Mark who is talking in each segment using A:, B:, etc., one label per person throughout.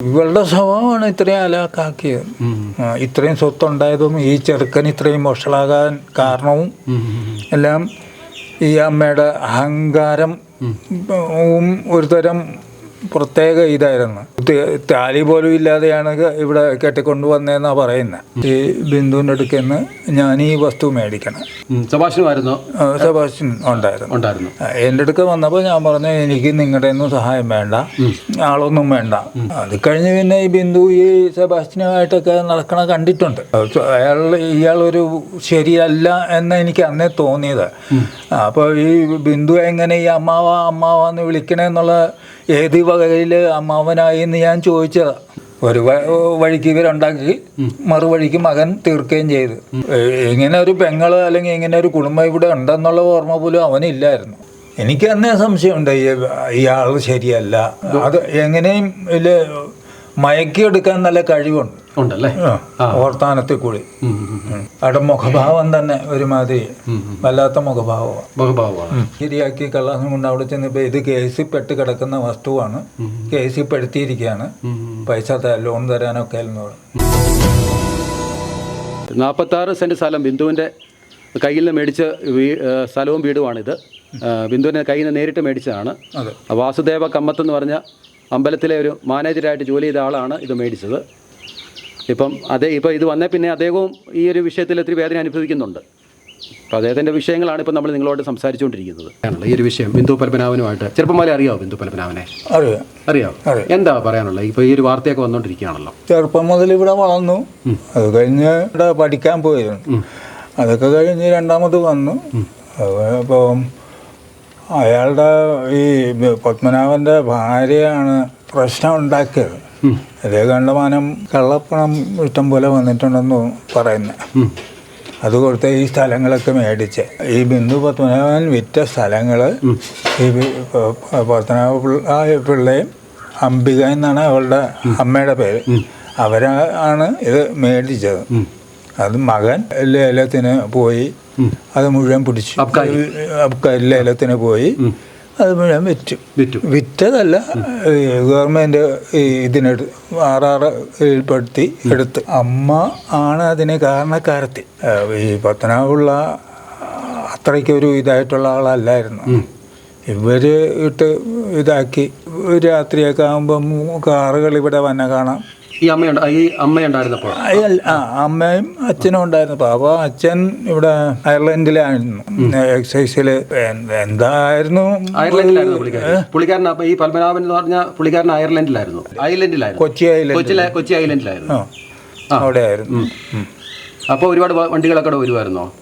A: ഇവളുടെ സ്വഭാവമാണ് ഇത്രയും അലാക്കാക്കിയത്. ഇത്രയും സ്വത്തുണ്ടായതും ഈ ചെറുക്കൻ ഇത്രയും വഷളാകാൻ കാരണവും എല്ലാം ഈ അമ്മയുടെ അഹങ്കാരം ഒരുതരം പ്രത്യേക ഇതായിരുന്നു. താലി പോലും ഇല്ലാതെയാണ് ഇവിടെ കെട്ടിക്കൊണ്ടു കെട്ടിക്കൊണ്ടുവന്നതെന്നാ പറയുന്നത് ഈ ബിന്ദുവിന്റെ അടുക്കൽ നിന്ന് ഞാൻ ഈ വസ്തു മേടിക്കണം സെബാസ്റ്റ്യൻ ഉണ്ടായിരുന്നു.
B: ഉണ്ടായിരുന്നു.
A: എന്റെ അടുക്ക വന്നപ്പോൾ ഞാൻ പറഞ്ഞു എനിക്ക് നിങ്ങളുടെ ഒന്നും സഹായം വേണ്ട. ആളൊന്നും വേണ്ട. അത് കഴിഞ്ഞ് പിന്നെ ഈ ബിന്ദു ഈ സെബാസ്റ്റിനുമായിട്ടൊക്കെ നടക്കണ കണ്ടിട്ടുണ്ട്. അയാൾ ഇയാളൊരു ശരിയല്ല എന്ന് എനിക്ക് അന്നേ തോന്നിയത്. അപ്പോൾ ഈ ബിന്ദു എങ്ങനെ ഈ അമ്മാവ അമ്മാവ എന്ന് വിളിക്കണേന്നുള്ള ഏത് വകയിൽ അമ്മാവനായി എന്ന് ഞാൻ ചോദിച്ചതാ. ഒരു വഴിക്ക് ഇവരുണ്ടാക്കി മറുവഴിക്ക് മകൻ തീർക്കുകയും ചെയ്തു. ഇങ്ങനെ ഒരു പെങ്ങൾ അല്ലെങ്കിൽ ഇങ്ങനെ ഒരു കുടുംബം ഇവിടെ ഉണ്ടെന്നുള്ള ഓർമ്മ പോലും അവനില്ലായിരുന്നു. എനിക്ക് അന്നേ സംശയമുണ്ട് ഈ ഇയാൾ ശരിയല്ല. അത് എങ്ങനെയും മയക്കിയെടുക്കാൻ നല്ല കഴിവുണ്ട്.
B: ഉണ്ടല്ലേ?
A: ഓർത്താനത്തിൽ കൂടി. അവിടെ മുഖഭാവം തന്നെ ഒരുമാതിരി വല്ലാത്ത മുഖഭാവമാണ്. ശരിയാക്കി കള്ളാസം കൊണ്ട് അവിടെ ചെന്നിപ്പോ ഇത് കേസിൽ പെട്ട് കിടക്കുന്ന വസ്തുവാണ്. കേസിൽ പെടുത്തിയിരിക്കുകയാണ് പൈസ ലോൺ തരാനൊക്കെ എന്ന് പറഞ്ഞു
B: നാൽപ്പത്താറ് സെന്റ് സ്ഥലം ബിന്ദുവിന്റെ കയ്യിൽ നിന്ന് മേടിച്ച സ്ഥലവും വീടുമാണിത്. ബിന്ദുവിന്റെ കയ്യിൽ നിന്ന് നേരിട്ട് മേടിച്ചതാണ്. വാസുദേവ കമ്മത്ത് എന്ന് പറഞ്ഞ അമ്പലത്തിലെ ഒരു മാനേജരായിട്ട് ജോലി ചെയ്ത ആളാണ് ഇത് മേടിച്ചത്. ഇപ്പം അതേ ഇപ്പോൾ ഇത് വന്നേ പിന്നെ അദ്ദേഹവും ഈ ഒരു വിഷയത്തിൽ ഒത്തിരി വേദന അനുഭവിക്കുന്നുണ്ട്. അപ്പോൾ അദ്ദേഹത്തിന്റെ വിഷയങ്ങളാണ് ഇപ്പോൾ നമ്മൾ നിങ്ങളോട് സംസാരിച്ചുകൊണ്ടിരിക്കുന്നത്. ആണല്ലോ ഈ ഒരു വിഷയം ബിന്ദു പത്മനാഭനുമായിട്ട് ചെറുപ്പം പോലെ അറിയാമോ ബിന്ദു പത്മനാഭനെ
A: അറിയാം. അറിയാം.
B: എന്താ പറയാനുള്ളത്? ഇപ്പോൾ ഈ ഒരു വാർത്തയൊക്കെ വന്നുകൊണ്ടിരിക്കുകയാണല്ലോ
A: ചെറുപ്പം മുതൽ ഇവിടെ വളർന്നു. അത് കഴിഞ്ഞ് ഇവിടെ പഠിക്കാൻ പോയിരുന്നു. അതൊക്കെ കഴിഞ്ഞ് രണ്ടാമത് വന്നു. അപ്പോൾ അയാളുടെ ഈ പത്മനാഭന്റെ ഭാര്യയാണ് പ്രശ്നം ഉണ്ടാക്കിയത്. അതേ കണ്ടമാനം കള്ളപ്പണം ഇഷ്ടം പോലെ വന്നിട്ടുണ്ടെന്ന് പറയുന്നത്. അത് കൊടുത്ത ഈ സ്ഥലങ്ങളൊക്കെ മേടിച്ച്. ഈ ബിന്ദു പത്മനാഭൻ വിറ്റ സ്ഥലങ്ങൾ ഈ പത്മനാഭ പിള്ള പിള്ളയും അംബിക എന്നാണ് അവളുടെ അമ്മയുടെ പേര്. അവരാണ് ഇത് മേടിച്ചത്. അത് മകൻ ലേലത്തിന് പോയി അത് മുഴുവൻ പിടിച്ചു ലേലത്തിന് പോയി. അത് മുഴുവൻ വിറ്റു.
B: വിറ്റു.
A: വിറ്റതല്ല ഗവൺമെന്റ് ഈ ഇതിനെടു ആർ ആർ പെടുത്തി എടുത്ത്. അമ്മ ആണ് അതിന് കാരണക്കാരത്തി. ഈ പത്തനാപുള്ള അത്രയ്ക്ക് ഒരു ഇതായിട്ടുള്ള ആളല്ലായിരുന്നു. ഇവർ ഇട്ട് ഇതാക്കി. രാത്രിയൊക്കെ ആകുമ്പം കാറുകൾ ഇവിടെ വന്നെ കാണാം.
B: ഈ അമ്മയുണ്ട് ഈ അമ്മയുണ്ടായിരുന്നപ്പോൾ
A: ആ അമ്മയും അച്ഛനും ഉണ്ടായിരുന്നു അപ്പോൾ അച്ഛൻ ഇവിടെ അയർലൻഡിലായിരുന്നു. എക്സൈസിൽ എന്തായിരുന്നു?
B: അയർലൻഡിലായിരുന്നു പുള്ളിക്കാരൻ അപ്പോൾ അപ്പൊ ഈ പത്മനാഭൻ എന്ന് പറഞ്ഞ പുള്ളിക്കാരൻ അയർലൻഡിലായിരുന്നു. അയർലൻഡിലായിരുന്നു
A: കൊച്ചി
B: കൊച്ചിയിലെ കൊച്ചി ഐലൻഡിലായിരുന്നു.
A: ആ. അവിടെ ആയിരുന്നു ഉം.
B: അപ്പോൾ ഒരുപാട് വണ്ടികളൊക്കെ അവിടെ വരുമായിരുന്നോ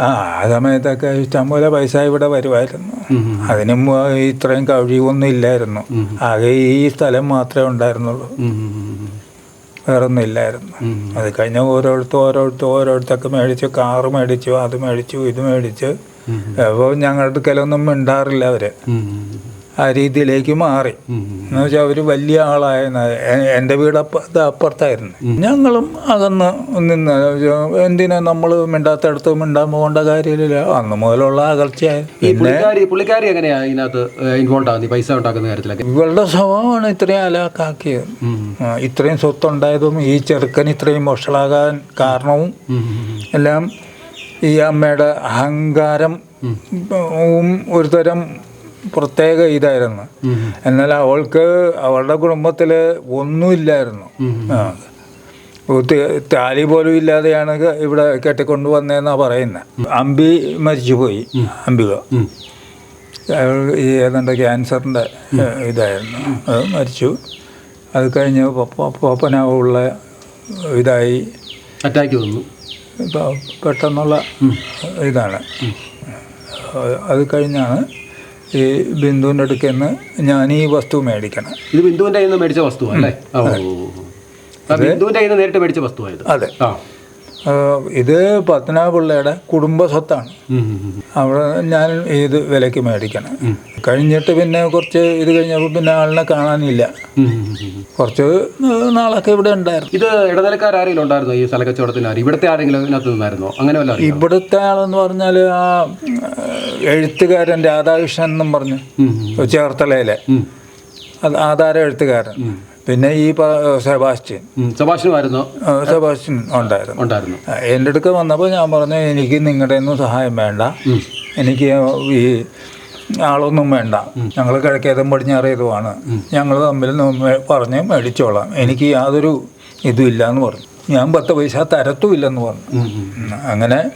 A: ആ ആ സമയത്തൊക്കെ ഇഷ്ടംപോലെ പൈസ ഇവിടെ വരുമായിരുന്നു അതിനും ഇത്രയും കഴിവൊന്നും ഇല്ലായിരുന്നു. ആകെ ഈ സ്ഥലം മാത്രമേ ഉണ്ടായിരുന്നുള്ളൂ. വേറൊന്നും ഇല്ലായിരുന്നു അത് കഴിഞ്ഞ ഓരോരുത്തർ ഓരോരുത്തർ ഓരോരുത്തൊക്കെ മേടിച്ചു കാറ് മേടിച്ചു അത് മേടിച്ചു ഇത് മേടിച്ചു. അപ്പോൾ ഞങ്ങളുടെ അടുക്കലൊന്നും മിണ്ടാറില്ല അവർ. ആ രീതിയിലേക്ക് മാറി. എന്ന് വെച്ചാൽ അവർ വലിയ ആളായിരുന്നു എന്റെ വീട് അപ്പ അപ്പുറത്തായിരുന്നു. ഞങ്ങളും അകന്ന് നിന്ന് എന്തിനാ നമ്മൾ മിണ്ടാത്തടത്ത് മിണ്ടാൻ പോകേണ്ട കാര്യമില്ല. അന്ന് മുതലുള്ള
B: അകൽച്ചയായി. പുള്ളിക്കാരി എങ്ങനെയാ ഇതിനകത്ത് ഇൻവോൾവ് ആകുന്നത് പൈസ ഉണ്ടാക്കുന്ന കാര്യത്തിലൊക്കെ?
A: ഇവളുടെ സ്വഭാവമാണ് ഇത്രയും അലാക്കാക്കിയത്. ഇത്രയും സ്വത്തുണ്ടായതും ഈ ചെറുക്കൻ ഇത്രയും വഷളാകാൻ കാരണവും എല്ലാം ഈ അമ്മയുടെ അഹങ്കാരം ഒരുതരം പ്രത്യേക ഇതായിരുന്നു. എന്നാൽ അവൾക്ക് അവളുടെ കുടുംബത്തിൽ ഒന്നുമില്ലായിരുന്നു താലി പോലും ഇല്ലാതെയാണ് ഇവിടെ കെട്ടിക്കൊണ്ടു വന്നതെന്നാണ് പറയുന്നത് അമ്പി മരിച്ചുപോയി. ഈ ഏതാണ്ട് ക്യാൻസറിന്റെ ഇതായിരുന്നു. അത് മരിച്ചു. അത് കഴിഞ്ഞ് പോപ്പനാവുള്ള ഇതായി.
B: അറ്റാക്ക് വന്നു.
A: പെട്ടെന്നുള്ള ഇതാണ്. അത് കഴിഞ്ഞാണ് ഈ ബിന്ദുവിന്റെ അടുക്കൽ നിന്ന് ഞാൻ ഈ വസ്തു മേടിക്കണം.
B: ഇത് ബിന്ദുവിന്റെ കയ്യിൽ നിന്ന് മേടിച്ച വസ്തു അല്ലേ? ബിന്ദുവിന്റെ കയ്യിൽ നിന്ന് നേരിട്ട് മേടിച്ച വസ്തുവായത്
A: അതെ. ഇത് പത്മനാപിള്ളയുടെ കുടുംബ സ്വത്താണ്. അവിടെ ഞാൻ ഇത് വിലയ്ക്ക് മേടിക്കണം. കഴിഞ്ഞിട്ട് പിന്നെ കുറച്ച് ഇത് കഴിഞ്ഞപ്പോൾ പിന്നെ ആളിനെ കാണാനില്ല. കുറച്ച് നാളൊക്കെ ഇവിടെ ഉണ്ടായിരുന്നു.
B: ഇത് ഇടനിലക്കാരെങ്കിലും ഉണ്ടായിരുന്നോ ഈ സ്ഥലക്കച്ചവടത്തിന് ഇവിടുത്തെ ആരെങ്കിലും ഇതിനകത്ത് നിന്നായിരുന്നോ? അങ്ങനെ
A: ഇവിടുത്തെ ആളെന്ന് പറഞ്ഞാൽ ആ എഴുത്തുകാരൻ രാധാകൃഷ്ണൻ എന്നും പറഞ്ഞു. ചേർത്തലയിലെ. ആധാര എഴുത്തുകാരൻ. പിന്നെ ഈ സെബാസ്റ്റ്യൻ. സെബാസ്റ്റ്യൻ ഉണ്ടായിരുന്നു.
B: ഉണ്ടായിരുന്നു.
A: എന്റെ അടുക്ക വന്നപ്പോൾ ഞാൻ പറഞ്ഞു എനിക്ക് നിങ്ങളുടെ ഒന്നും സഹായം വേണ്ട. എനിക്ക് ഈ ആളൊന്നും വേണ്ട. ഞങ്ങൾ കിഴക്കേതും പടിഞ്ഞാറേതുമാണ്. ഞങ്ങൾ തമ്മിൽ പറഞ്ഞ് മേടിച്ചോളാം. എനിക്ക് യാതൊരു ഇതും ഇല്ല എന്ന് പറഞ്ഞു. ഞാൻ പത്ത് പൈസ തരത്തുമില്ലെന്ന് പറഞ്ഞു. അങ്ങനെ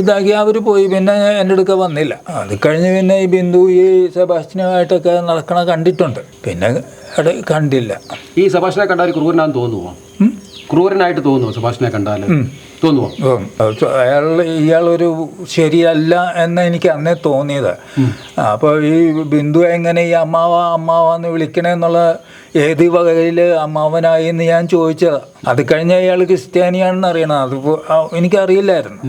A: ഇതാക്കി അവർ പോയി. പിന്നെ എന്റെ അടുക്ക വന്നില്ല. അത് കഴിഞ്ഞ് പിന്നെ ഈ ബിന്ദു ഈ സെബാസ്റ്റിനുമായിട്ടൊക്കെ നടക്കണ കണ്ടിട്ടുണ്ട്. പിന്നെ കണ്ടില്ല.
B: ഈ സുഭാഷിനെ കണ്ടാൽ ക്രൂരനാന്ന് തോന്നുമോ ക്രൂരനായിട്ട് തോന്നുമോ സുഭാഷിനെ കണ്ടാൽ? തോന്നുമോ.
A: അയാൾ ഇയാളൊരു ശരിയല്ല എന്ന് എനിക്ക് അന്നേ തോന്നിയത്. അപ്പോൾ ഈ ബിന്ദു എങ്ങനെ ഈ അമ്മാവ അമ്മാവ എന്ന് വിളിക്കണേന്നുള്ള ഏത് വകയിൽ അമ്മാവനായി എന്ന് ഞാൻ ചോദിച്ചത്. അത് കഴിഞ്ഞ അയാൾ ക്രിസ്ത്യാനിയാണെന്ന് അറിയണം. അത് എനിക്കറിയില്ലായിരുന്നു.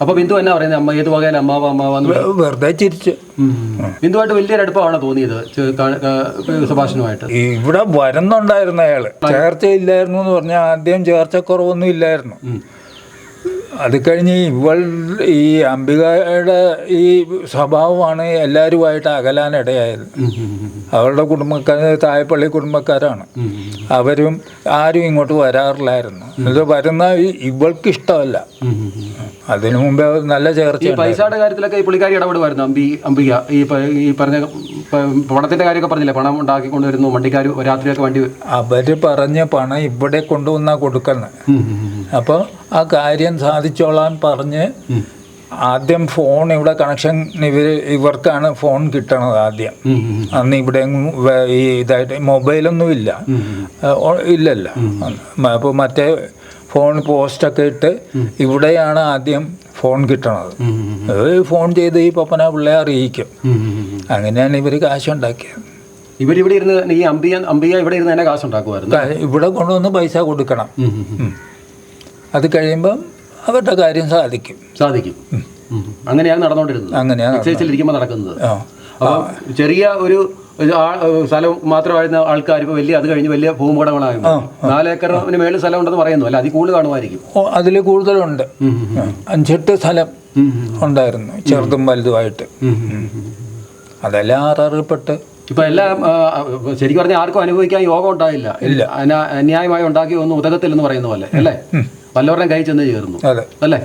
B: അപ്പൊ ബിന്ദു എന്നാ പറയുന്നത് അമ്മ ഏത് വകയിൽ അമ്മാവ
A: അമ്മാവ വെറുതെ ചിരിച്ച്.
B: ബിന്ദുവായിട്ട് വലിയൊരു അടുപ്പമാണോ തോന്നിയത്? സുഭാഷനുമായിട്ട്.
A: ഇവിടെ വരുന്നുണ്ടായിരുന്നു അയാൾ. ചേർച്ച ഇല്ലായിരുന്നു എന്ന് പറഞ്ഞാൽ ആദ്യം ചേർച്ച കുറവൊന്നും ഇല്ലായിരുന്നു അത് കഴിഞ്ഞ് ഇവൾ ഈ അംബികയുടെ ഈ സ്വഭാവമാണ് എല്ലാവരുമായിട്ട് അകലാനിടയായത്. അവളുടെ കുടുംബക്കാർ തായപ്പള്ളി കുടുംബക്കാരാണ്. അവരും ആരും ഇങ്ങോട്ട് വരാറില്ലായിരുന്നു. എന്നിട്ട് വരുന്ന ഇവൾക്ക് ഇഷ്ടമല്ല. അതിനു മുമ്പേ നല്ല ചേർച്ച
B: ഈ പൈസയുടെ കാര്യത്തിലൊക്കെ ഈ പുള്ളിക്കാരി ഇടപെടുമായിരുന്നു? അമ്പി അമ്പിക ഈ പ- ഈ പറഞ്ഞ പ- പണത്തിന്റെ കാര്യമൊക്കെ പറഞ്ഞില്ലേ? പണം ഉണ്ടാക്കി കൊണ്ടുവരുന്നു വണ്ടിക്കാർ രാത്രിയൊക്കെ വണ്ടി
A: അവർ പറഞ്ഞ പണം ഇവിടെ കൊണ്ടുവന്നാ കൊടുക്കുന്നത്. അപ്പോൾ ആ കാര്യം സാധിച്ചോളാൻ പറഞ്ഞ് ആദ്യം ഫോൺ ഇവിടെ കണക്ഷൻ ഇവർ ഇവർക്കാണ് ഫോൺ കിട്ടണത് ആദ്യം. അന്ന് ഇവിടെ എങ്ങും വേ- ഈ ഇതായിട്ട് മൊബൈലൊന്നും ഇല്ല ഓ- ഇല്ലല്ല. അപ്പോൾ മറ്റേ ഫോൺ പോസ്റ്റൊക്കെ ഇട്ട് ഇവിടെയാണ് ആദ്യം ഫോൺ കിട്ടണത്. ഫോൺ ചെയ്ത് ഈ പപ്പന പിള്ളയെ അറിയിക്കും. അങ്ങനെയാണ് ഇവർ കാശുണ്ടാക്കിയത്
B: ഇവരിവിടെ ഇരുന്ന് ഈ അമ്പിയ അമ്പിയ ഇവിടെ ഇരുന്ന് തന്നെ കാശ് ഉണ്ടാക്കുമായിരുന്നു
A: ഇവിടെ കൊണ്ടുവന്ന് പൈസ കൊടുക്കണം. അത് കഴിയുമ്പം അവരുടെ കാര്യം സാധിക്കും.
B: സാധിക്കും. അങ്ങനെയാണ് നടന്നുകൊണ്ടിരുന്നത്.
A: അങ്ങനെയാണ്
B: നടക്കുന്നത്. അപ്പോൾ ചെറിയ ഒരു സ്ഥലം മാത്രമായിരുന്ന ആൾക്കാർ ഇപ്പൊ വലിയ അത് കഴിഞ്ഞ് വലിയ ഭൂമുടമകളായി നാലേക്കറിന് മേളിൽ സ്ഥലം ഉണ്ടെന്ന് പറയുന്നു. അല്ല അതിൽ കൂടുതൽ കാണുമായിരിക്കും.
A: ഓ അതിൽ കൂടുതലുണ്ട്. അഞ്ചെട്ട് സ്ഥലം. ഉണ്ടായിരുന്നു ചെറുതും വലുതുമായിട്ട്. അതെല്ലാം ആററിൽപ്പെട്ട്.
B: ഇപ്പൊ എല്ലാം ശരിക്കും പറഞ്ഞാൽ ആർക്കും അനുഭവിക്കാൻ യോഗം ഉണ്ടായില്ല. ഇല്ല. അന്യായമായി ഉണ്ടാക്കി ഒന്നും ഉതകത്തില്ലെന്ന് പറയുന്ന പോലെ അല്ലേ? വല്ലവരുടെയും കൈ ചെന്ന് ചേർന്നു അല്ലേ?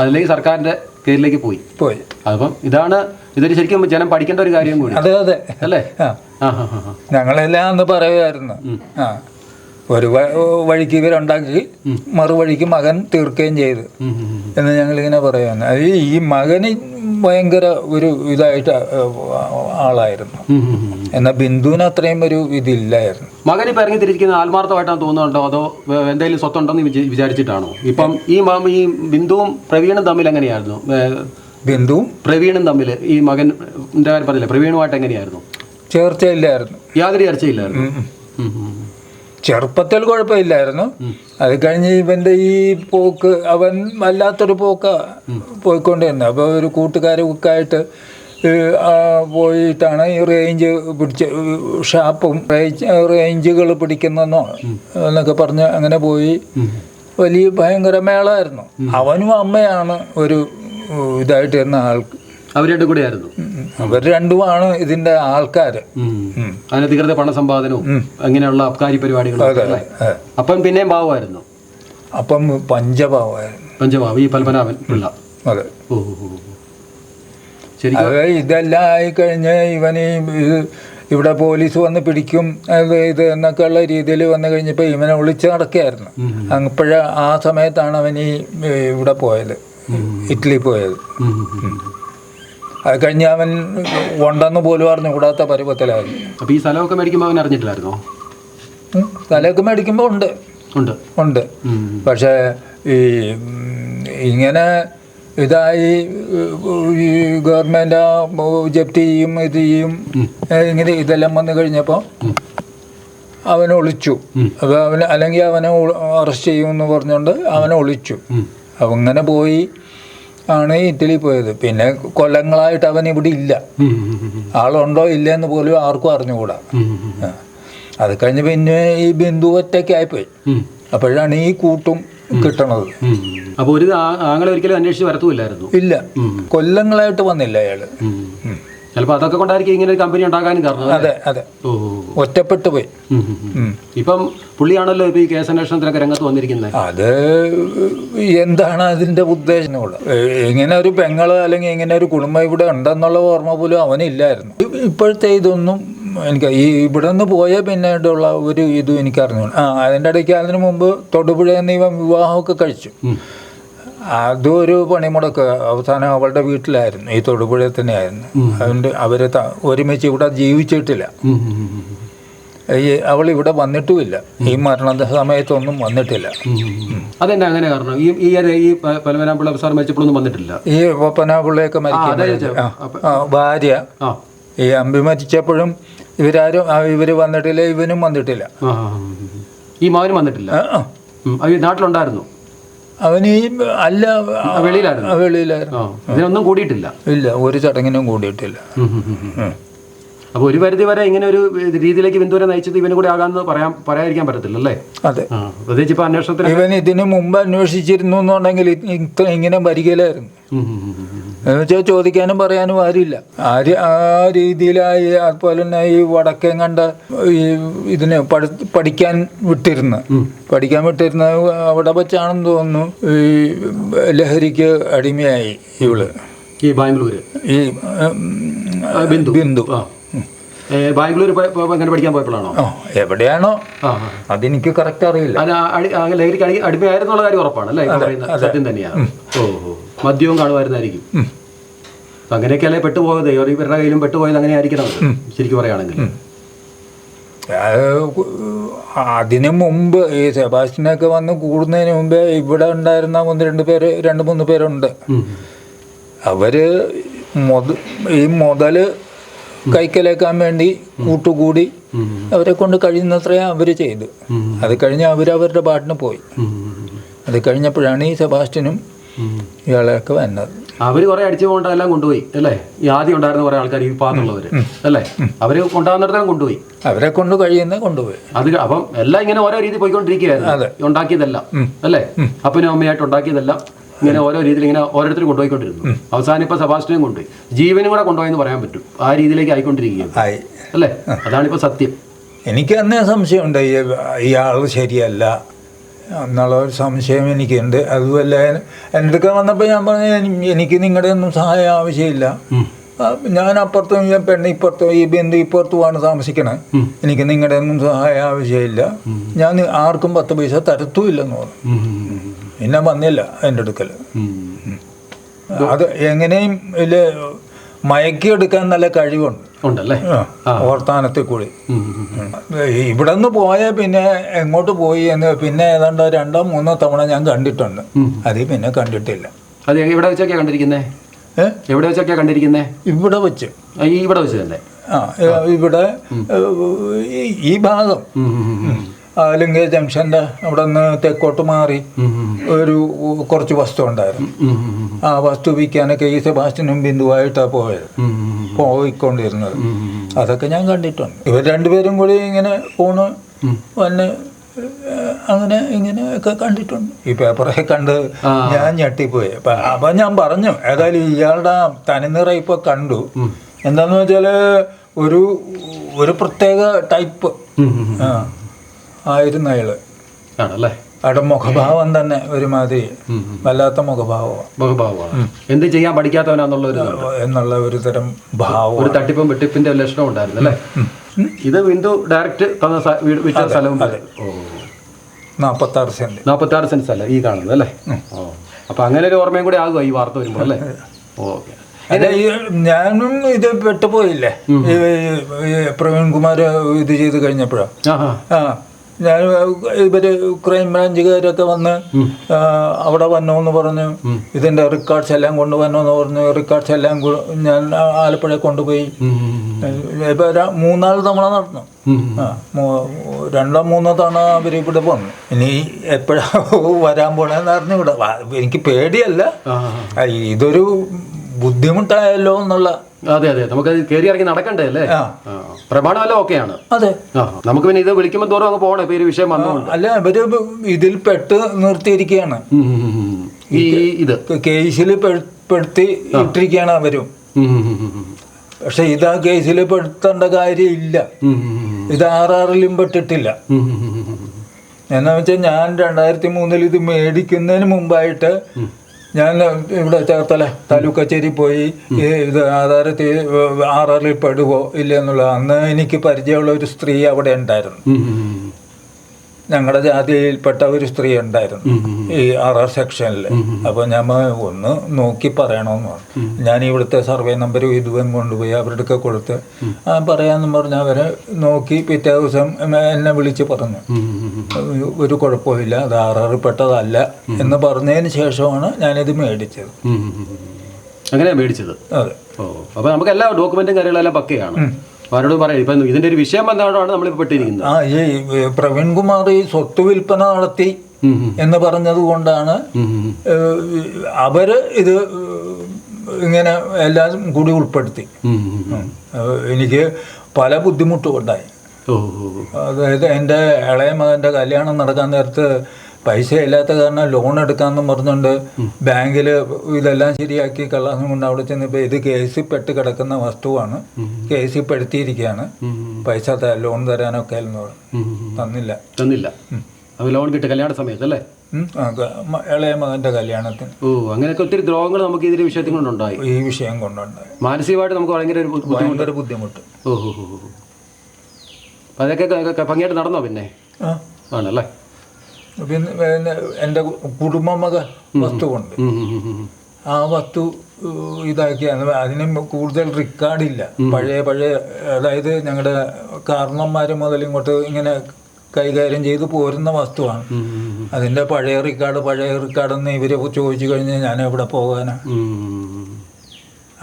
B: അതല്ലെങ്കിൽ സർക്കാരിന്റെ കീഴിലേക്ക് പോയി.
A: പോയി.
B: അപ്പം ഇതാണ് ഇതൊരു ശരിക്കും ജനം പഠിക്കേണ്ട ഒരു കാര്യം കൂടി.
A: അതെ അതെ.
B: അല്ലേ.
A: ഞങ്ങളെല്ലാം അന്ന് പറയുമായിരുന്നു. ആ. ഒരു വഴിക്ക് ഇവരുണ്ടാക്കി മറുവഴിക്ക് മകൻ തീർക്കുകയും ചെയ്തു.
B: എന്ന് ഞങ്ങൾ
A: ഇങ്ങനെ ഞങ്ങളിങ്ങനെ പറയുന്നു. അത് ഈ മകന് ഭയങ്കര ഒരു ഇതായിട്ട് ആളായിരുന്നു. എന്നാൽ ബിന്ദുവിന് അത്രയും ഒരു ഇതില്ലായിരുന്നു.
B: മകൻ ഇപ്പം ഇറങ്ങി തിരിച്ചിരിക്കുന്ന ആത്മാർത്ഥമായിട്ടാണ് തോന്നുന്നുണ്ടോ? അതോ എന്തെങ്കിലും സ്വത്തുണ്ടെന്ന് എന്ന് വിചാരിച്ചിട്ടാണോ? ഇപ്പം ഈ മാമ ഈ ബിന്ദുവും പ്രവീണും തമ്മിൽ എങ്ങനെയായിരുന്നു?
A: ബിന്ദുവും?
B: പ്രവീണും തമ്മിൽ ഈ മകൻ പറഞ്ഞില്ലേ പ്രവീണുമായിട്ട് എങ്ങനെയായിരുന്നു?
A: ചേർച്ചയില്ലായിരുന്നു.
B: യാതൊരു ചർച്ചയില്ലായിരുന്നു.
A: ചെറുപ്പത്തിൽ കുഴപ്പമില്ലായിരുന്നു. അത് കഴിഞ്ഞ് ഇവന്റെ ഈ പോക്ക് അവൻ വല്ലാത്തൊരു പോക്ക പോയിക്കൊണ്ടിരുന്നത് അപ്പോൾ ഒരു കൂട്ടുകാരൊക്കെ ആയിട്ട് പോയിട്ടാണ് ഈ റേഞ്ച് പിടിച്ച് ഷാപ്പും റേഞ്ച് റേഞ്ചുകൾ പിടിക്കുന്നെന്നോ എന്നൊക്കെ പറഞ്ഞ് അങ്ങനെ പോയി. വലിയ ഭയങ്കര മേളമായിരുന്നു അവനും അമ്മയാണ് ഒരു ഇതായിട്ട് ഇരുന്ന ആൾക്ക്
B: അവർ രണ്ടും കൂടെ ആയിരുന്നു
A: അവർ രണ്ടുമാണ് ഇതിന്റെ ആൾക്കാർ
B: അനധികൃത പണസമ്പാദനവും അങ്ങനെയുള്ള അബ്കാരി പരിപാടികളും. അപ്പം പിന്നെയും ഭാവമായിരുന്നു
A: അപ്പം പഞ്ചഭാവായിരുന്നു
B: പഞ്ചഭാവ് ഈ പത്മനാഭൻ പിള്ള.
A: അതെ.
B: ഓ
A: അത് ഇതെല്ലാം ആയിക്കഴിഞ്ഞ് ഇവൻ ഇവിടെ പോലീസ് വന്ന് പിടിക്കും അത് ഇത് എന്നൊക്കെയുള്ള രീതിയിൽ വന്നു കഴിഞ്ഞപ്പോൾ ഇവനെ ഒളിച്ചു നടക്കുകയായിരുന്നു. അപ്പോഴ ആ സമയത്താണ് അവൻ ഈ ഇവിടെ പോയത്. ഇറ്റലി പോയത്. അത് കഴിഞ്ഞ് അവൻ ഉണ്ടെന്ന് പോലും അറിഞ്ഞുകൂടാത്ത പരുവത്തിലായിരുന്നു
B: അപ്പൊ ഈ സ്ഥലമൊക്കെ മേടിക്കുമ്പോൾ അവൻ അറിഞ്ഞിട്ടില്ലായിരുന്നോ?
A: സ്ഥലമൊക്കെ മേടിക്കുമ്പോൾ ഉണ്ട്.
B: ഉണ്ട്.
A: ഉണ്ട്. പക്ഷേ ഈ ഇങ്ങനെ ഇതായി ഈ ഗവൺമെന്റ് ജപ്തി ചെയ്യും ഇത് ചെയ്യും ഇങ്ങനെ ഇതെല്ലാം വന്നു കഴിഞ്ഞപ്പോൾ അവനെ ഒളിച്ചു. അപ്പോൾ അവന് അല്ലെങ്കിൽ അവനെ അറസ്റ്റ് ചെയ്യുമെന്ന് പറഞ്ഞുകൊണ്ട് അവനെ ഒളിച്ചു. അങ്ങനെ പോയി ആണ് ഇറ്റലി പോയത്. പിന്നെ കൊല്ലങ്ങളായിട്ട് അവൻ ഇവിടെ ഇല്ല. ആളുണ്ടോ ഇല്ലെന്ന് പോലും ആർക്കും അറിഞ്ഞുകൂടാ. അത് കഴിഞ്ഞ് പിന്നെ ഈ ബിന്ദു ഒറ്റയ്ക്കായിപ്പോയി.
B: ആയിപ്പോയി
A: അപ്പോഴാണ് ഈ കൂട്ടും കിട്ടണത്.
B: അപ്പോൾ അപ്പൊ ഒരു ആങ്ങളെ ഒരിക്കലും അന്വേഷിച്ച് വരത്തുമില്ലായിരുന്നു?
A: ഇല്ല. കൊല്ലങ്ങളായിട്ട് വന്നില്ല അയാൾ
B: ഉം. ചിലപ്പോൾ അതൊക്കെ കൊണ്ടായിരിക്കും ഇങ്ങനെ ഒരു കമ്പനി ഉണ്ടാകാനും കാരണം
A: അതെ അതെ.
B: ഓ.
A: ഒറ്റപ്പെട്ടു പോയി.
B: ഇപ്പം പുള്ളിയാണല്ലോ ഇപ്പൊ ഈ കേസന്വേഷണത്തിനൊക്കെ രംഗത്ത് വന്നിരിക്കുന്നത്
A: അത് എന്താണ് അതിന്റെ ഉദ്ദേശം എന്നുള്ളത്. ഏ, ഇങ്ങനെ ഒരു പെങ്ങൾ അല്ലെങ്കിൽ ഇങ്ങനെ ഒരു കുടുംബം ഇവിടെ ഉണ്ടെന്നുള്ള ഓർമ്മ പോലും അവനില്ലായിരുന്നു. ഇപ്പോഴത്തെ ഇതൊന്നും എനിക്ക് ഈ ഇവിടെ നിന്ന് പോയ പിന്നീടുള്ള ഒരു ഇതും എനിക്ക് അറിഞ്ഞു ആ അതിന്റെ ഇടയ്ക്ക് അതിന് മുമ്പ് തൊടുപുഴ നിന്ന് ഇവൻ വിവാഹമൊക്കെ കഴിച്ചു. അതും ഒരു പണിമുടക്ക്. അവസാനം അവളുടെ വീട്ടിലായിരുന്നു. ഈ തൊടുപുഴയിൽ തന്നെയായിരുന്നു. അതുകൊണ്ട് അവരെ ഒരുമിച്ച് ഇവിടെ ജീവിച്ചിട്ടില്ല. ഈ അവൾ ഇവിടെ വന്നിട്ടുമില്ല ഈ മരണ സമയത്തൊന്നും വന്നിട്ടില്ല
B: അതെന്നെ അങ്ങനെ കാരണം? ഈ ഈ ഈ പ- പലവനാമ്പിള്ള സാർ മരിച്ചപ്പോഴൊന്നും വന്നിട്ടില്ല?
A: ഈ ആ, ഭാര്യ. ഈ അമ്പി മരിച്ചപ്പോഴും ഇവരാരും ഇവർ വന്നിട്ടില്ല ഇവനും വന്നിട്ടില്ല.
B: ഈ മകനും വന്നിട്ടില്ല? നാട്ടിലുണ്ടായിരുന്നു?
A: അവൻ ഈ അല്ല
B: വെളിയിലായിരുന്നു.
A: വെളിയിലായിരുന്നു.
B: ഇതിനൊന്നും കൂടിയിട്ടില്ല.
A: ഇല്ല ഒരു ചടങ്ങിനും കൂടിയിട്ടില്ല.
B: അപ്പോൾ ഒരു പരിധി വരെ ഇങ്ങനെ ഒരു രീതിയിലേക്ക് ബിന്ദുവിനെ നയിച്ചത് ഇവനും കൂടി ആകാമെന്ന് പറയാൻ പറയാതിരിക്കാൻ പറ്റത്തില്ല അല്ലേ?
A: അതെ.
B: പ്രത്യേകിച്ച് ഇപ്പോൾ അന്വേഷണത്തിന്
A: ഇവൻ ഇതിനു മുമ്പ് അന്വേഷിച്ചിരുന്നു എന്നുണ്ടെങ്കിൽ ഇങ്ങനെ വരികയിലായിരുന്നു
B: ഉം, ഉം, ഉം, ഉം.
A: എന്ന് വെച്ചാൽ ചോദിക്കാനും പറയാനും ആരുമില്ല. ആര് ആ രീതിയിലായി അതുപോലെ തന്നെ ഈ വടക്കേം കണ്ട ഈ ഇതിന് പഠി പഠിക്കാൻ വിട്ടിരുന്ന പഠിക്കാൻ വിട്ടിരുന്ന അവിടെ വെച്ചാണെന്ന് തോന്നുന്നു ഈ ലഹരിക്ക് അടിമയായി ഇവൾ.
B: ഈ ബാംഗ്ലൂര്?
A: ഈ
B: ബിന്ദു.
A: ബിന്ദു.
B: ബാംഗ്ലൂർ അങ്ങനെ പഠിക്കാൻ പോയപ്പോഴാണോ?
A: എവിടെയാണോ. അതെനിക്ക് കറക്റ്റ് അറിയില്ല.
B: ലഹരിക്ക് അടി അടിമയായിരുന്നുള്ള കാര്യം ഉറപ്പാണ് അല്ലേ? സത്യം തന്നെയാണ് ഓ മദ്യവും കാണുമായിരുന്നായിരിക്കും. അപ്പൊ അങ്ങനെയൊക്കെയല്ലേ പെട്ടുപോയത്? ഇവരുടെ കയ്യിലും പെട്ടുപോയത് അങ്ങനെ ആയിരിക്കണം. ശരിക്കും പറയുകയാണെങ്കിൽ
A: അതിനു മുമ്പ് ഈ സെബാസ്റ്റിനൊക്കെ വന്ന് കൂടുന്നതിന് മുമ്പേ ഇവിടെ ഉണ്ടായിരുന്ന ഒന്ന് രണ്ട് പേര് രണ്ട് മൂന്ന് പേരുണ്ട്. അവർ മുത ഈ മുതൽ കൈക്കലേക്കാൻ വേണ്ടി കൂട്ടുകൂടി അവരെ കൊണ്ട് കഴിയുന്നത്രയും അവർ ചെയ്തു. അത് കഴിഞ്ഞ് അവരവരുടെ പാട്ടിന് പോയി. അത് കഴിഞ്ഞപ്പോഴാണ് ഈ സെബാസ്റ്റ്യനും
B: ഉം.
A: ഇയാളെയൊക്കെ വന്നത്.
B: അവർ കുറെ അടിച്ചു പോകേണ്ടതെല്ലാം കൊണ്ടുപോയി അല്ലേ? ഈ ആദ്യം ഉണ്ടായിരുന്ന കുറെ ആൾക്കാർ ഈ പാത്രമുള്ളവര് അല്ലേ? അവർ കൊണ്ടുവന്നിടത്തോളം കൊണ്ടുപോയി.
A: അവരെ കൊണ്ട് കഴിയുന്ന കൊണ്ടുപോയി.
B: അത് അപ്പം എല്ലാം ഇങ്ങനെ ഓരോ രീതി പോയിക്കൊണ്ടിരിക്കുകയായിരുന്നു. ഉണ്ടാക്കിയതെല്ലാം അല്ലേ? അപ്പനും അമ്മയായിട്ട് ഉണ്ടാക്കിയതെല്ലാം ഇങ്ങനെ ഓരോ രീതിയിൽ ഇങ്ങനെ ഓരോരുത്തരും കൊണ്ടുപോയിക്കൊണ്ടിരുന്നു. അവസാനം ഇപ്പൊ സെബാസ്റ്റിനെയും കൊണ്ടുപോയി. ജീവനും കൂടെ കൊണ്ടുപോയെന്ന് പറയാൻ പറ്റും. ആ രീതിയിലേക്ക് ആയിക്കൊണ്ടിരിക്കുകയാണ്.
A: ആയി.
B: അല്ലേ? അതാണിപ്പോ സത്യം.
A: എനിക്ക് അന്നേ സംശയമുണ്ട് ഈ ഇയാൾ ശരിയല്ല. എന്നുള്ള ഒരു സംശയം എനിക്കുണ്ട്. അതുമല്ല എന്റെ അടുക്ക വന്നപ്പോൾ ഞാൻ പറഞ്ഞു എനിക്ക് നിങ്ങളുടെ ഒന്നും സഹായം ആവശ്യമില്ല. ഞാൻ അപ്പുറത്തും ഞാൻ പെണ്ണ് ഇപ്പുറത്തും ഈ ബന്ധു ഇപ്പുറത്തുമാണ് താമസിക്കണേ. എനിക്ക് നിങ്ങളുടെ ഒന്നും സഹായം ആവശ്യമില്ല. ഞാൻ ആർക്കും പത്ത് പൈസ തരത്തുമില്ലെന്ന് പറഞ്ഞു. പിന്നെ വന്നില്ല എന്റെ അടുക്കൽ അത് എങ്ങനെയും ഇല്ല മയക്കി എടുക്കാൻ നല്ല കഴിവുണ്ട്.
B: ഉണ്ടല്ലേ?
A: ഓർത്താനത്തിൽ കൂടി. ഇവിടെ നിന്ന് പോയ പിന്നെ എങ്ങോട്ട് പോയി എന്ന് പിന്നെ ഏതാണ്ട് രണ്ടോ മൂന്നോ തവണ ഞാൻ കണ്ടിട്ടുണ്ട്. അത് പിന്നെ കണ്ടിട്ടില്ല.
B: അത് എവിടെ വെച്ചൊക്കെയാ കണ്ടിരിക്കുന്നേ? എവിടെ വെച്ചൊക്കെയാ കണ്ടിരിക്കുന്നേ?
A: ഇവിടെ വെച്ച്.
B: ഇവിടെ വെച്ച് തന്നെ
A: ആ ഇവിടെ ഈ- ഭാഗം. ആലിംഗ ജംഗ്ഷന്റെ അവിടെ നിന്ന് തെക്കോട്ട് മാറി. ഒരു കുറച്ച് വസ്തു ഉണ്ടായിരുന്നു. ആ വസ്തു വിൽക്കാനൊക്കെ ഈ സെബാസ്റ്റിനും ബിന്ദുവായിട്ടാണ് പോയത്. പോയിക്കൊണ്ടിരുന്നത്. അതൊക്കെ ഞാൻ കണ്ടിട്ടുണ്ട് ഇവർ രണ്ടുപേരും കൂടി ഇങ്ങനെ പോണ് വന്ന് അങ്ങനെ ഇങ്ങനെ ഒക്കെ കണ്ടിട്ടുണ്ട് ഈ പേപ്പറൊക്കെ കണ്ട് ഞാൻ ഞെട്ടിപ്പോയി അപ്പൊ ഞാൻ പറഞ്ഞു ഏതായാലും ഇയാളുടെ തനിനിറ ഇപ്പൊ കണ്ടു എന്താന്ന് വെച്ചാൽ ഒരു ഒരു പ്രത്യേക ടൈപ്പ് ആയിരുന്നു അയാൾ.
B: ആണല്ലേ?
A: അവിടെ മുഖഭാവം തന്നെ ഒരുമാതിരി വല്ലാത്ത മുഖഭാവമാണ്.
B: ബഹുഭാവമാണ് എന്ത് ചെയ്യാൻ പഠിക്കാത്തവനാന്നുള്ള ഒരു
A: എന്നുള്ള ഒരു തരം ഭാവം
B: ഒരു തട്ടിപ്പും വെട്ടിപ്പിന്റെ ലക്ഷണം ഉണ്ടായിരുന്നു അല്ലേ? ഇത് ബിന്ദു ഡയറക്റ്റ് തന്ന വിറ്റ സ്ഥലവും
A: നാൽപ്പത്താറ് സെന്റ്.
B: സെന്റ് സ്ഥലം ഈ കാണുന്നത് അല്ലേ? ഓ. അപ്പൊ അങ്ങനെ ഒരു ഓർമ്മയും കൂടി ആകുക ഈ വാർത്ത വരുമ്പോൾ അല്ലേ? ഓക്കെ.
A: ഞാനും ഇത് പെട്ടുപോയില്ലേ? പ്രവീൺ കുമാർ ഇത് ചെയ്ത് കഴിഞ്ഞപ്പോഴാ?
B: ആ
A: ഞാൻ ഇവർ ക്രൈം ബ്രാഞ്ചുകാരൊക്കെ വന്ന് അവിടെ വന്നു എന്ന് പറഞ്ഞു ഇതിന്റെ റെക്കോർഡ്സ് എല്ലാം കൊണ്ടുവന്നു എന്ന് പറഞ്ഞു. റെക്കോർഡ്സ് എല്ലാം ഞാൻ ആലപ്പുഴ കൊണ്ടുപോയി. ഇപ്പൊ മൂന്നാൽ തവണ നടന്നു. രണ്ടോ മൂന്നോ തവണ അവർ ഇവിടെ വന്നു. ഇനി എപ്പോഴാ വരാൻ പോണെന്ന് അറിഞ്ഞു ഇവിടെ എനിക്ക് പേടിയല്ല. ഇതൊരു ബുദ്ധിമുട്ടായല്ലോ എന്നുള്ള
B: അതെ അതെ നമുക്ക് കയറി ഇറങ്ങി നടക്കണ്ടേ അല്ലേ പ്രമാണം എല്ലാം ഓക്കെയാണ്
A: അതെ
B: നമുക്ക് പിന്നെ ഇത് വിളിക്കുമ്പോൾ തോറും അങ്ങ് പോകണം ഇപ്പൊ ഈ വിഷയം വന്നുകൊണ്ട്
A: അല്ല ഇവർ ഇതിൽ പെട്ട് നിർത്തിയിരിക്കുകയാണ്.
B: ഈ ഇത്
A: കേസിൽ പെടുത്തി ഇട്ടിരിക്കുകയാണ് അവരും പക്ഷെ ഇത് ഇതാ കേസിൽ പെടുത്തേണ്ട കാര്യമില്ല. ഇത് ആറാറിലും പെട്ടിട്ടില്ല. എന്നാ വെച്ചാൽ ഞാൻ രണ്ടായിരത്തി മൂന്നിൽ ഇത് മേടിക്കുന്നതിന് മുമ്പായിട്ട് ഞാൻ ഇവിടെ ചേർത്തല. താലൂക്ക് കച്ചേരി പോയി. ഇത് ആധാരത്തിൽ ആർ ആറിൽ പെടുവോ ഇല്ല എന്നുള്ള അന്ന് എനിക്ക് പരിചയമുള്ള ഒരു സ്ത്രീ അവിടെ ഉണ്ടായിരുന്നു. ഞങ്ങളുടെ ജാതിയിൽപ്പെട്ട ഒരു സ്ത്രീ ഉണ്ടായിരുന്നു. ഈ ആർ ആർ സെക്ഷനിൽ അപ്പോൾ ഞാൻ ഒന്ന് നോക്കി പറയണമെന്ന് പറഞ്ഞു ഞാൻ ഇവിടുത്തെ സർവേ നമ്പർ ഇതുവൻ കൊണ്ടുപോയി അവരുടെ ഒക്കെ കൊടുത്ത് പറയാമെന്ന് പറഞ്ഞ് അവരെ നോക്കി പിറ്റേ ദിവസം എന്നെ വിളിച്ച് പറഞ്ഞു. ഒരു കുഴപ്പമില്ല അത് ആർ ആറിൽ പെട്ടതല്ല എന്ന് പറഞ്ഞതിന് ശേഷമാണ് ഞാനിത് മേടിച്ചത്.
B: അങ്ങനെയാണ് മേടിച്ചത്?
A: അതെ.
B: ഓ അപ്പൊ നമുക്ക് എല്ലാ ഡോക്യുമെന്റും കാര്യങ്ങളെല്ലാം പക്കയാണ്. അവരോട് പറയാം ഇപ്പം ഇതിന്റെ ഒരു വിഷയം എന്താണോ നമ്മൾ പെട്ടിരിക്കുന്നത്.
A: ആ ഈ പ്രവീൺകുമാർ ഈ സ്വത്ത് വിൽപ്പന നടത്തി. എന്ന് പറഞ്ഞത് കൊണ്ടാണ് അവർ ഇത് ഇങ്ങനെ എല്ലാവരും കൂടി ഉൾപ്പെടുത്തി. എനിക്ക് പല ബുദ്ധിമുട്ടും ഉണ്ടായി. അതായത് എന്റെ ഇളയ മകന്റെ കല്യാണം നടക്കാൻ നേരത്ത് പൈസ ഇല്ലാത്ത കാരണം ലോൺ എടുക്കാമെന്ന് പറഞ്ഞുകൊണ്ട് ബാങ്കിൽ ഇതെല്ലാം ശരിയാക്കി കള്ളാസം കൊണ്ട് അവിടെ ചെന്നപ്പോൾ ഇത് കേസിൽ പെട്ട് കിടക്കുന്ന വസ്തുവാണ്. കേസിൽ പെടുത്തിയിരിക്കുകയാണ് പൈസ ലോൺ തരാനൊക്കെ
B: ഉം.
A: തന്നില്ല.
B: തന്നില്ല. ലോൺ കിട്ടി കല്യാണ സമയത്ത് അല്ലേ?
A: ഇളയ മകന്റെ കല്യാണത്തിന്.
B: ഓ അങ്ങനെയൊക്കെ ഒത്തിരി ദ്രോഹങ്ങൾ നമുക്ക് ഇതിന്റെ വിഷയത്തിൽ കൊണ്ടുണ്ടായി.
A: ഈ വിഷയം കൊണ്ടുണ്ടായി.
B: മാനസികമായിട്ട് നമുക്ക് ഭയങ്കര
A: ഭയങ്കര ബുദ്ധിമുട്ട്.
B: ഓഹോ ഹോ ഓ. അതൊക്കെ ഭംഗിയായിട്ട് നടന്നോ പിന്നെ? ആണല്ലേ?
A: പിന്നെ എന്റെ കുടുംബമക വസ്തുവുണ്ട്. ആ വസ്തു ഇതാക്കിയാണ്. അതിന് കൂടുതൽ റിക്കാർഡില്ല പഴയ പഴയ അതായത് ഞങ്ങളുടെ കാരണന്മാർ മുതൽ ഇങ്ങോട്ട് ഇങ്ങനെ കൈകാര്യം ചെയ്ത് പോരുന്ന വസ്തുവാണ്. അതിന്റെ പഴയ റിക്കാർഡ് പഴയ റെക്കോർഡെന്ന് ഇവരെ ചോദിച്ചു കഴിഞ്ഞാൽ ഞാൻ എവിടെ പോകാനാണ്.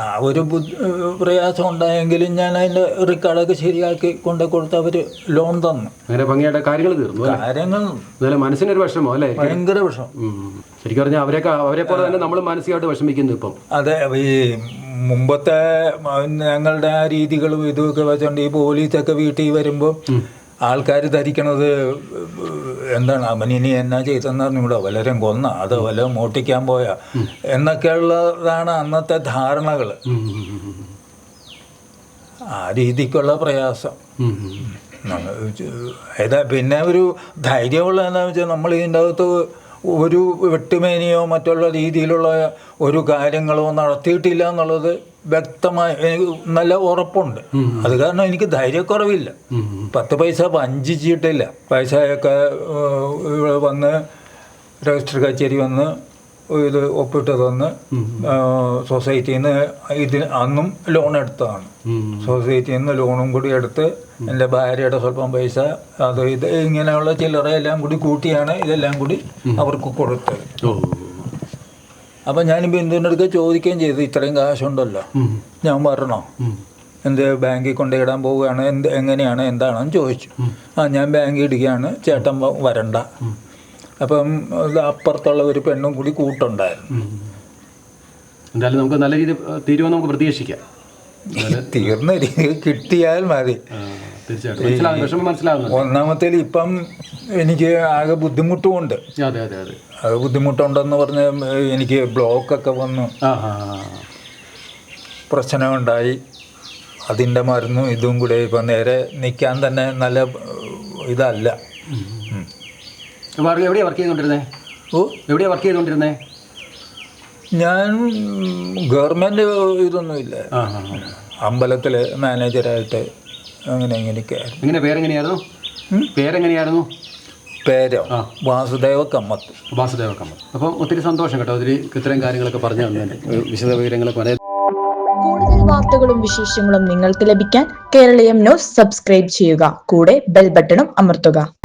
A: ആ ഒരു പ്രയാസം ഉണ്ടായെങ്കിലും ഞാൻ അതിന്റെ റെക്കോർഡൊക്കെ ശരിയാക്കി കൊണ്ട് കൊടുത്ത് അവർ ലോൺ തന്നു.
B: അങ്ങനെ ഭംഗിയായിട്ട് കാര്യങ്ങൾ തീർന്നു
A: കാര്യങ്ങൾ
B: എന്നാലും മനസ്സിനൊരു വിഷമോ അല്ലേ?
A: ഭയങ്കര
B: വിഷമം. ശരിക്കും പറഞ്ഞാൽ അവരെയൊക്കെ അവരെ പോലെ തന്നെ നമ്മൾ മാനസികമായിട്ട് വിഷമിക്കുന്നു ഇപ്പം.
A: അതെ ഈ മുമ്പത്തെ ഞങ്ങളുടെ ആ രീതികളും ഇതുമൊക്കെ വെച്ചോണ്ട് ഈ പോലീസൊക്കെ വീട്ടിൽ വരുമ്പോൾ ആൾക്കാർ ധരിക്കണത് എന്താണ് അമനിനി എന്നാ ചെയ്തെന്ന് പറഞ്ഞൂടെ വലരം കൊന്ന അത് വല്ല മോട്ടിക്കാൻ പോയ. എന്നൊക്കെയുള്ളതാണ് അന്നത്തെ ധാരണകൾ. ആ രീതിക്കുള്ള പ്രയാസം. ഏതാ പിന്നെ ഒരു ധൈര്യമുള്ള എന്താണെന്ന് വെച്ചാൽ നമ്മൾ ഇതിന്റെ അകത്ത് ഒരു വെട്ടുമേനിയോ മറ്റുള്ള രീതിയിലുള്ള ഒരു കാര്യങ്ങളോ നടത്തിയിട്ടില്ല എന്നുള്ളത് വ്യക്തമായി എനിക്ക് നല്ല ഉറപ്പുണ്ട്. അത് കാരണം എനിക്ക് ധൈര്യക്കുറവില്ല. പത്ത് പൈസ വഞ്ചിച്ചിട്ടില്ല. പൈസയൊക്കെ ഇവിടെ വന്ന് രജിസ്റ്റർ കച്ചേരി വന്ന് ഇത് ഒപ്പിട്ട് തന്ന് സൊസൈറ്റിയിൽ നിന്ന് ഇതിന് അന്നും ലോൺ എടുത്തതാണ്. സൊസൈറ്റിയിൽ നിന്ന് ലോണും കൂടി എടുത്ത് എന്റെ ഭാര്യയുടെ സ്വല്പം പൈസ അത് ഇത് ഇങ്ങനെയുള്ള ചില്ലറ എല്ലാം കൂടി കൂട്ടിയാണ് ഇതെല്ലാം കൂടി അവർക്ക് കൊടുത്തത് അപ്പം ഞാൻ ബിന്ദുവിന്റെ അടുത്ത് ചോദിക്കുകയും ചെയ്തു ഇത്രയും കാശുണ്ടല്ലോ. ഞാൻ വരണോ. എന്ത് ബാങ്കിൽ കൊണ്ടിടാൻ പോവുകയാണ് എന്ത് എങ്ങനെയാണ് എന്താണെന്ന് ചോദിച്ചു. ആ ഞാൻ ബാങ്കിൽ ഇടുകയാണ് ചേട്ടൻ വരണ്ട. അപ്പം അപ്പുറത്തുള്ള ഒരു പെണ്ണും കൂടി കൂട്ടുണ്ടായിരുന്നു.
B: എന്തായാലും നമുക്ക് നല്ല രീതിയിൽ തീരുമാനം നമുക്ക് പ്രതീക്ഷിക്കാം.
A: തീർന്ന രീതി കിട്ടിയാൽ മതി. ഒന്നാമത്തേൽ ഇപ്പം എനിക്ക് ആകെ ബുദ്ധിമുട്ടുമുണ്ട്. ആകെ ബുദ്ധിമുട്ടുണ്ടെന്ന് പറഞ്ഞ് എനിക്ക് ബ്ലോക്കൊക്കെ വന്നു. പ്രശ്നമുണ്ടായി. അതിന്റെ മരുന്നും ഇതും കൂടെ ഇപ്പം നേരെ നിൽക്കാൻ തന്നെ നല്ല ഇതല്ല.
B: എവിടെയാണ് വർക്ക് ചെയ്തുകൊണ്ടിരുന്നേ?
A: ഓ.
B: എവിടെയാണ് വർക്ക് ചെയ്തുകൊണ്ടിരുന്നേ?
A: ഞാൻ ഗവൺമെന്റ് ഇതൊന്നുമില്ല. അമ്പലത്തിൽ മാനേജറായിട്ട് അങ്ങനെ ഇങ്ങനെയൊക്കെ
B: എങ്ങനെ പേരെങ്ങനെയായിരുന്നു? പേരെങ്ങനെയായിരുന്നു?
A: പേരോ? വാസുദേവ കമ്മത്ത്.
B: വാസുദേവ കമ്മത്ത്. അപ്പം ഒത്തിരി സന്തോഷം കേട്ടോ ഒത്തിരി ഇത്രയും കാര്യങ്ങളൊക്കെ പറഞ്ഞു തന്നെ വിശദ വിവരങ്ങളൊക്കെ പറയാം
C: കൂടുതൽ വാർത്തകളും വിശേഷങ്ങളും നിങ്ങൾക്ക് ലഭിക്കാൻ കേരളീയം ന്യൂസ് സബ്സ്ക്രൈബ് ചെയ്യുക. കൂടെ ബെൽ ബട്ടണും അമർത്തുക.